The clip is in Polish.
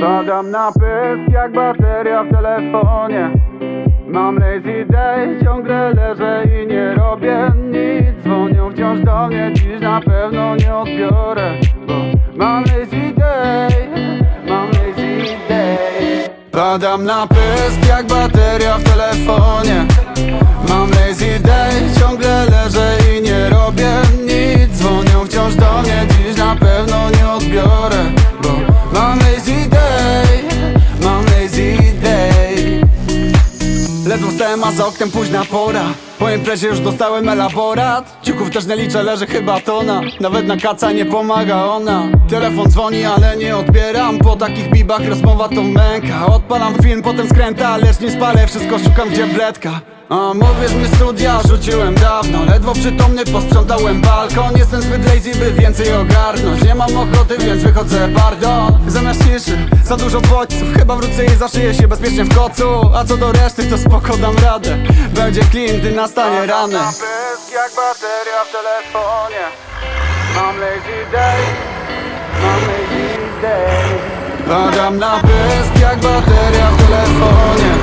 Padam na pysk jak bateria w telefonie. Mam lazy day, ciągle leżę i nie robię nic. Dzwonią wciąż do mnie, dziś na pewno nie odbiorę Bo mam lazy day, mam lazy day. Padam na pysk jak bateria w telefonie. Mam lazy day, ciągle leżę i nie robię nic. Dzwonią wciąż do mnie, Ledwo wstałem, a za oknem późna pora. Po imprezie już dostałem elaborat. Ciuków też nie liczę, leży chyba tona. Nawet na kaca nie pomaga ona. Telefon dzwoni, ale nie odbieram. Po takich bibach rozmowa to męka. Odpalam film, potem skręta Lecz nie spalę, wszystko szukam gdzie bledka. A mówisz mi studia, rzuciłem dawno. Ledwo przytomny, posprzątałem balkon. Jestem zbyt lazy, by więcej ogarnąć. Nie mam ochoty, więc wychodzę, pardon. Zamiast ciszy, za dużo bodźców Chyba wrócę i zaszyję się bezpiecznie w kocu. A co do reszty, to spoko dam radę. Będzie clean, gdy nastanie pysk jak bateria w telefonie. Mam lazy day, mam lazy day. Padam na pysk jak bateria w telefonie